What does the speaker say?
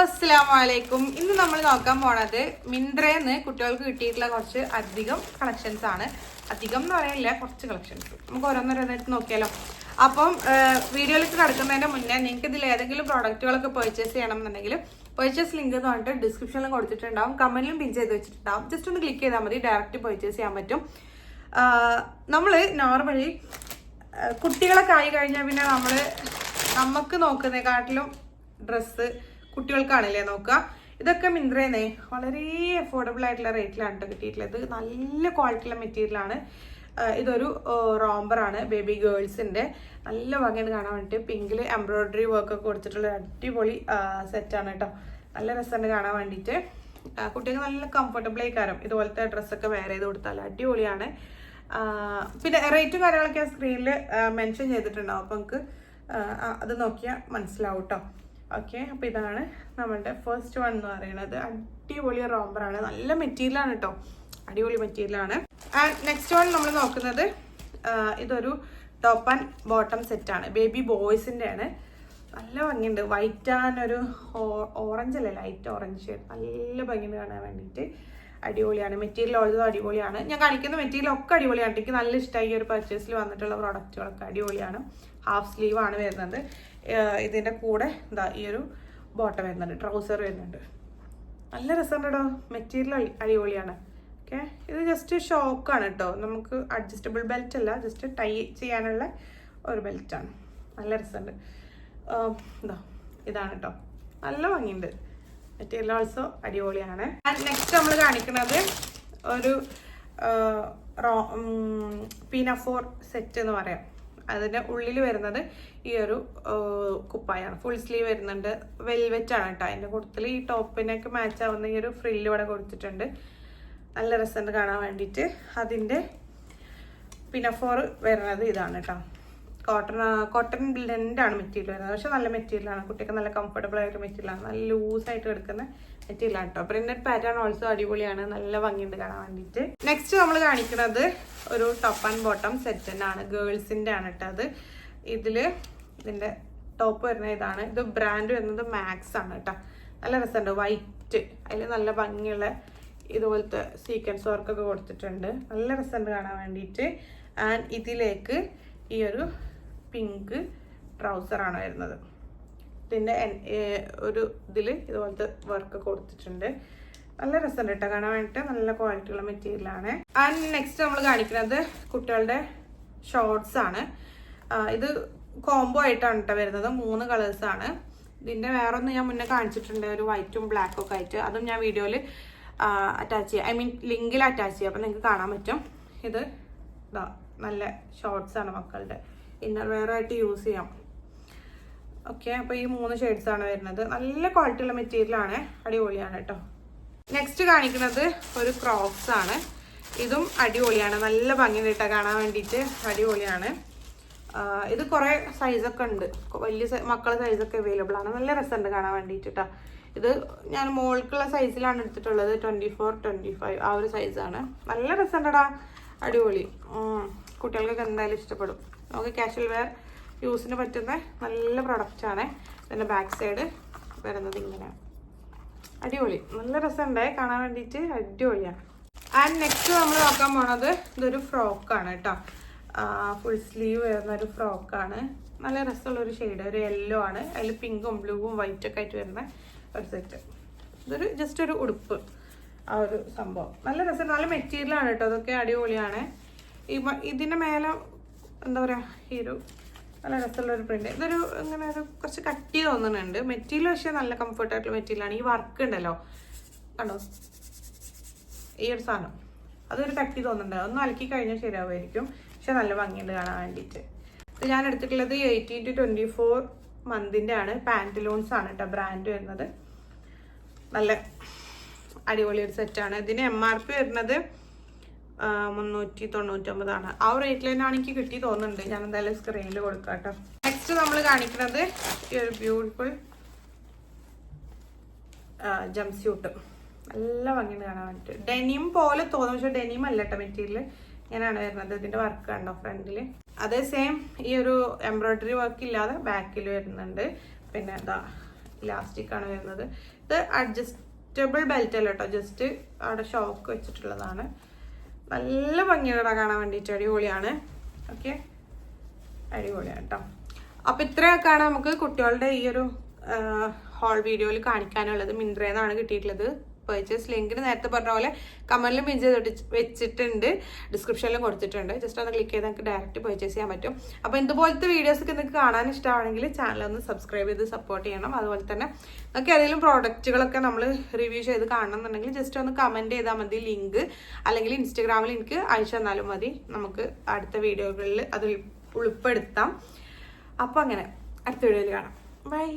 അസ്സലാമു അലൈക്കും ഇന്ന് നമ്മൾ നോക്കാൻ പോണത് മിന്ത്രേന്ന് കുട്ടികൾക്ക് കിട്ടിയിട്ടുള്ള കുറച്ച് അധികം കളക്ഷൻസ് ആണ്. അധികം എന്ന് പറയാനില്ല കുറച്ച് കളക്ഷൻസ് നമുക്ക് ഓരോന്നോരോന്നായിട്ട് നോക്കിയാലോ. അപ്പം വീഡിയോയിലേക്ക് കിടക്കുന്നതിന്റെ മുന്നേ നിങ്ങൾക്ക് ഇതിൽ ഏതെങ്കിലും പ്രോഡക്റ്റുകളൊക്കെ പർച്ചേസ് ചെയ്യണം എന്നുണ്ടെങ്കിൽ പർച്ചേസ് ലിങ്ക് എന്ന് പറഞ്ഞിട്ട് ഡിസ്ക്രിപ്ഷനിലും കൊടുത്തിട്ടുണ്ടാവും. കമന്റിലും പിൻ ചെയ്ത് വെച്ചിട്ടുണ്ടാവും. ജസ്റ്റ് ഒന്ന് ക്ലിക്ക് ചെയ്താൽ മതി ഡയറക്റ്റ് പർച്ചേസ് ചെയ്യാൻ പറ്റും. നമ്മൾ നോർമലി കുട്ടികളൊക്കെ ആയി കഴിഞ്ഞാൽ പിന്നെ നമ്മൾ നമുക്ക് നോക്കുന്നതിനെക്കാട്ടിലും ഡ്രസ്സ് കുട്ടികൾക്കാണല്ലേ നോക്കുക. ഇതൊക്കെ മിന്ത്രേന്നേ വളരെ അഫോർഡബിൾ ആയിട്ടുള്ള റേറ്റിലാണ് കേട്ടോ കിട്ടിയിട്ടുള്ളത്. നല്ല ക്വാളിറ്റിയുള്ള മെറ്റീരിയലാണ് ഇതൊരു റോംബറാണ് ബേബി ഗേൾസിന്റെ നല്ല ഭംഗിയാണ് കാണാൻ വേണ്ടിയിട്ട്. പിങ്കിൽ എംബ്രോയിഡറി വർക്ക് ഒക്കെ കൊടുത്തിട്ടുള്ള അടിപൊളി സെറ്റാണ് കേട്ടോ നല്ല രസമുണ്ട് കാണാൻ വേണ്ടിയിട്ട്. കുട്ടികൾക്ക് നല്ല കംഫർട്ടബിൾ ആയിക്കാരം. ഇതുപോലത്തെ ഡ്രസ്സൊക്കെ വെയർ ചെയ്ത് കൊടുത്താൽ അടിപൊളിയാണ്. പിന്നെ റേറ്റും കാര്യങ്ങളൊക്കെ സ്ക്രീനിൽ മെൻഷൻ ചെയ്തിട്ടുണ്ടാവും. അപ്പോൾ നമുക്ക് അത് നോക്കിയാൽ മനസ്സിലാവും കേട്ടോ ഓക്കെ അപ്പോൾ ഇതാണ് നമ്മളുടെ ഫസ്റ്റ് വൺ എന്ന് പറയുന്നത്. അടിപൊളി റോംബറാണ് നല്ല മെറ്റീരിയലാണ് കേട്ടോ അടിപൊളി മെറ്റീരിയലാണ് ആൻഡ് നെക്സ്റ്റ് വൺ നമ്മൾ നോക്കുന്നത് ഇതൊരു ടോപ്പ് ആൻഡ് ബോട്ടം സെറ്റാണ് ബേബി ബോയ്സിന്റെ ആണ്. നല്ല ഭംഗിയുണ്ട്. വൈറ്റ് ആൻഡ് ഒരു ഓറഞ്ച് അല്ലേ? ലൈറ്റ് ഓറഞ്ച് നല്ല ഭംഗിയുണ്ട് കാണാൻ വേണ്ടിയിട്ട്. അടിപൊളിയാണ്. മെറ്റീരിയൽ ഓൾസോ അടിപൊളിയാണ്. ഞാൻ കാണിക്കുന്ന മെറ്റീരിയൽ ഒക്കെ അടിപൊളിയാണ്. എനിക്ക് നല്ല ഇഷ്ടമായി ഒരു പർച്ചേസിൽ വന്നിട്ടുള്ള പ്രോഡക്റ്റുകളൊക്കെ അടിപൊളിയാണ്. ഹാഫ് സ്ലീവ് ആണ് വരുന്നത്. ഇതിന്റെ കൂടെ എന്താ ഈ ഒരു ബോട്ടം വരുന്നുണ്ട്. ട്രൗസർ വരുന്നുണ്ട്. നല്ല രസമുണ്ട് കേട്ടോ മെറ്റീരിയൽ അടിപൊളിയാണ്. ഓക്കെ? ഇത് ജസ്റ്റ് ഷോക്കാണ് കേട്ടോ നമുക്ക് അഡ്ജസ്റ്റബിൾ ബെൽറ്റ് അല്ല ജസ്റ്റ് ടൈ ചെയ്യാനുള്ള ഒരു ബെൽറ്റാണ് നല്ല രസമുണ്ട്. ഇതാ ഇതാണ് കേട്ടോ നല്ല ഭംഗിയുണ്ട്. മെറ്റീരിയൽ ഓൾസോ അടിപൊളിയാണ്. നെക്സ്റ്റ് നമ്മൾ കാണിക്കുന്നത് ഒരു പീനഫോർ സെറ്റ് എന്ന് പറയാം. അതിന്റെ ഉള്ളിൽ വരുന്നത് ഈ ഒരു കുപ്പായാണ്. ഫുൾ സ്ലീവ് വരുന്നുണ്ട്. വെൽവെറ്റ് ആണ് കേട്ടോ അതിന്റെ കൂട്ടത്തിൽ ഈ ടോപ്പിനൊക്കെ മാച്ച് ആവുന്ന ഈ ഒരു ഫ്രില്ല് ഇവിടെ കൊടുത്തിട്ടുണ്ട്. നല്ല രസമുണ്ട് കാണാൻ വേണ്ടിയിട്ട്. അതിന്റെ പിനഫോർ വരുന്നത് ഇതാണ് കേട്ടോ കോട്ടൺ കോട്ടൺ ബ്ലെൻഡ് ആണ് മെറ്റീരിയൽ വരുന്നത്. പക്ഷെ നല്ല മെറ്റീരിയലാണ് കുട്ടിക്ക് നല്ല കംഫർട്ടബിൾ ആയിട്ട് മെറ്റീരിയലാണ് നല്ല ലൂസായിട്ട് എടുക്കുന്ന മെറ്റീരിയലാണ് കേട്ടോ പ്രിന്റഡ് പാറ്റേൺ ഓൾസോ അടിപൊളിയാണ്. നല്ല ഭംഗിയുണ്ട് കാണാൻ വേണ്ടിയിട്ട് നെക്സ്റ്റ് നമ്മൾ കാണിക്കുന്നത് ഒരു ടോപ്പ് ആൻഡ് ബോട്ടം സെറ്റ് തന്നെയാണ് ഗേൾസിന്റെ ആണ് കേട്ടോ അത്. ഇതിൽ ഇതിന്റെ ടോപ്പ് വരുന്ന ഇതാണ്. ഇത് ബ്രാൻഡ് വരുന്നത് മാക്സ് ആണ് കേട്ടോ നല്ല രസമുണ്ട്. വൈറ്റ് അതിൽ നല്ല ഭംഗിയുള്ള ഇതുപോലത്തെ സീക്വൻസ് വർക്കൊക്കെ കൊടുത്തിട്ടുണ്ട്. നല്ല രസമുണ്ട് കാണാൻ വേണ്ടിയിട്ട് ആൻഡ് ഇതിലേക്ക് ഈ ഒരു പിങ്ക് ട്രൗസറാണ് വരുന്നത്. ഇതിന്റെ ഒരു ഇതിൽ ഇതുപോലത്തെ വർക്ക് കൊടുത്തിട്ടുണ്ട്. നല്ല രസമുണ്ട് കേട്ടോ കാണാൻ വേണ്ടിയിട്ട് നല്ല ക്വാളിറ്റിയുള്ള മെറ്റീരിയലാണ് ആൻഡ് നെക്സ്റ്റ് നമ്മൾ കാണിക്കുന്നത് കുട്ടികളുടെ ഷോർട്സ് ആണ്. ഇത് കോംബോ ആയിട്ടാണ് കേട്ടോ വരുന്നത്. മൂന്ന് കളേഴ്സ് ആണ്. ഇതിന്റെ വേറെ ഒന്ന് ഞാൻ മുന്നേ കാണിച്ചിട്ടുണ്ട്. ഒരു വൈറ്റും ബ്ലാക്കും ഒക്കെ ആയിട്ട്. അതും ഞാൻ വീഡിയോയിൽ അറ്റാച്ച് ചെയ്യാം. ഐ മീൻ ലിങ്കിൽ അറ്റാച്ച് ചെയ്യാം. അപ്പം നിങ്ങൾക്ക് കാണാൻ പറ്റും. ഇതാ നല്ല ഷോർട്സ് ആണ് മക്കളുടെ ഇന്നർ വെയർ ആയിട്ട് യൂസ് ചെയ്യാം. ഓക്കെ അപ്പോൾ ഈ മൂന്ന് ഷെയ്ഡ്സ് ആണ് വരുന്നത്. നല്ല ക്വാളിറ്റിയുള്ള മെറ്റീരിയൽ ആണ്. അടിപൊളിയാണ് കേട്ടോ. നെക്സ്റ്റ് കാണിക്കുന്നത് ഒരു ക്രോക്സ് ആണ്. ഇതും അടിപൊളിയാണ്. നല്ല ഭംഗി കേട്ടോ കാണാൻ വേണ്ടിയിട്ട്. അടിപൊളിയാണ്. ഇത് കുറേ സൈസൊക്കെ ഉണ്ട്. വലിയ മക്കളെ സൈസൊക്കെ അവൈലബിൾ ആണ്. നല്ല രസമുണ്ട് കാണാൻ വേണ്ടിയിട്ട് കേട്ടോ. ഇത് ഞാൻ മോൾക്കുള്ള സൈസിലാണ് എടുത്തിട്ടുള്ളത്. ട്വന്റി ഫോർ ട്വന്റി ഫൈവ് ആ ഒരു സൈസാണ് നല്ല രസമുണ്ടടാ അടിപൊളി. കുട്ടികൾക്കൊക്കെ എന്തായാലും ഇഷ്ടപ്പെടും. നമുക്ക് കാഷ്വൽ വെയർ യൂസിന് പറ്റുന്ന നല്ല പ്രൊഡക്റ്റാണ് ഇതിന്റെ ബാക്ക് സൈഡ് വരുന്നത് ഇങ്ങനെ. അടിപൊളി. നല്ല രസമുണ്ടേ. കാണാൻ വേണ്ടിയിട്ട് അടിപൊളിയാണ് ആൻഡ് നെക്സ്റ്റ് നമ്മൾ നോക്കാൻ പോണത് ഇതൊരു ഫ്രോക്കാണ് കേട്ടോ ഫുൾ സ്ലീവ് വരുന്ന ഒരു ഫ്രോക്കാണ് നല്ല രസമുള്ള ഒരു ഷെയ്ഡ് ഒരു യെല്ലോ ആണ്. അതിൽ പിങ്കും ബ്ലൂവും വൈറ്റ് ഒക്കെ ആയിട്ട് വരുന്ന ഒരു സെറ്റ് ഇതൊരു ജസ്റ്റ് ഒരു ഉടുപ്പ്. ആ ഒരു സംഭവം. നല്ല രസം നല്ല മെറ്റീരിയൽ ആണ് കേട്ടോ അതൊക്കെ അടിപൊളിയാണ്. ഇതിന്റെ മേലെ എന്താ പറയാ ഈ ഒരു നല്ല രസമുള്ള ഒരു പ്രിന്റ് ഇതൊരു ഇങ്ങനെ ഒരു കുറച്ച് കട്ടി തോന്നുന്നുണ്ട് മെറ്റീരിയൽ പക്ഷേ നല്ല കംഫർട്ടായിട്ടുള്ള മെറ്റീരിയലാണ് ഈ വർക്ക് ഉണ്ടല്ലോ. കണ്ടോ? ഈ ഒരു സാധനം. അതൊരു കട്ടി തോന്നുന്നുണ്ട് ഒന്ന് അലക്കി കഴിഞ്ഞാൽ ശരിയാവുമായിരിക്കും. പക്ഷെ നല്ല ഭംഗിയുണ്ട് കാണാൻ വേണ്ടിയിട്ട് ഞാൻ എടുത്തിട്ടുള്ളത് എയ്റ്റീൻ ടു ട്വന്റി ഫോർ മന്തിന്റെ ആണ്. പാന്റലൂൺസ് ആണ് കേട്ടോ ബ്രാൻഡ് വരുന്നത്. നല്ല അടിപൊളി ഒരു സെറ്റാണ് ഇതിന് എം ആർ പി വരുന്നത് മുന്നൂറ്റി തൊണ്ണൂറ്റൊമ്പതാണ് ആ റേറ്റിൽ തന്നെയാണ് എനിക്ക് കിട്ടി തോന്നുന്നുണ്ട്. ഞാൻ എന്തായാലും സ്ക്രീനിൽ കൊടുക്കാം കേട്ടോ നെക്സ്റ്റ് നമ്മൾ കാണിക്കുന്നത് ഈ ഒരു ബ്യൂട്ടിഫുൾ ജംപ് സ്യൂട്ട് നല്ല ഭംഗിയാണ് കാണാൻ പറ്റും ഡെനിം പോലെ തോന്നും പക്ഷെ ഡെനിം അല്ല കേട്ടോ മെറ്റീരിയൽ ഇങ്ങനെയാണ് വരുന്നത്. ഇതിന്റെ വർക്ക് കണ്ടോ ഫ്രണ്ടിൽ അതേ സെയിം ഈ ഒരു എംബ്രോയിഡറി വർക്ക് ഇല്ലാതെ ബാക്കിൽ വരുന്നുണ്ട്. പിന്നെ എന്താ ഇലാസ്റ്റിക് ആണ് വരുന്നത്. ഇത് അഡ്ജസ്റ്റബിൾ ബെൽറ്റ് അല്ല കേട്ടോ ജസ്റ്റ് അവിടെ ഷോക്ക് വെച്ചിട്ടുള്ളതാണ്. നല്ല ഭംഗിയുടെ കാണാൻ വേണ്ടിയിട്ട് അടിപൊളിയാണ്. ഓക്കെ? അടിപൊളിയാണ് കേട്ടോ അപ്പം ഇത്രയൊക്കെയാണ് നമുക്ക് കുട്ടികളുടെ ഈ ഒരു ഹോൾ വീഡിയോയിൽ കാണിക്കാനുള്ളത്. മിന്ത്രയിൽ നിന്നാണ് കിട്ടിയിട്ടുള്ളത്. പർച്ചേസ് ലിങ്കിന് നേരത്തെ പറഞ്ഞ പോലെ കമന്റിലും പിൻ ചെയ്ത് വെച്ചിട്ടുണ്ട്. ഡിസ്ക്രിപ്ഷനിലും കൊടുത്തിട്ടുണ്ട്. ജസ്റ്റ് ഒന്ന് ക്ലിക്ക് ചെയ്ത് നിങ്ങൾക്ക് ഡയറക്റ്റ് പർച്ചേസ് ചെയ്യാൻ പറ്റും. അപ്പോൾ ഇതുപോലത്തെ വീഡിയോസൊക്കെ നിങ്ങൾക്ക് കാണാൻ ഇഷ്ടമാണെങ്കിൽ ചാനൽ ഒന്ന് സബ്സ്ക്രൈബ് ചെയ്ത് സപ്പോർട്ട് ചെയ്യണം. അതുപോലെ തന്നെ നിങ്ങൾക്ക് ഏതെങ്കിലും പ്രോഡക്റ്റുകളൊക്കെ നമ്മൾ റിവ്യൂ ചെയ്ത് കാണണം എന്നുണ്ടെങ്കിൽ ജസ്റ്റ് ഒന്ന് കമന്റ് ചെയ്താൽ മതി. ലിങ്ക് അല്ലെങ്കിൽ ഇൻസ്റ്റഗ്രാമിൽ എനിക്ക് അയച്ചു തന്നാലും മതി. നമുക്ക് അടുത്ത വീഡിയോകളിൽ അത് ഉൾപ്പെടുത്താം. അപ്പോൾ അങ്ങനെ അടുത്ത വീഡിയോയിൽ കാണാം. ബൈ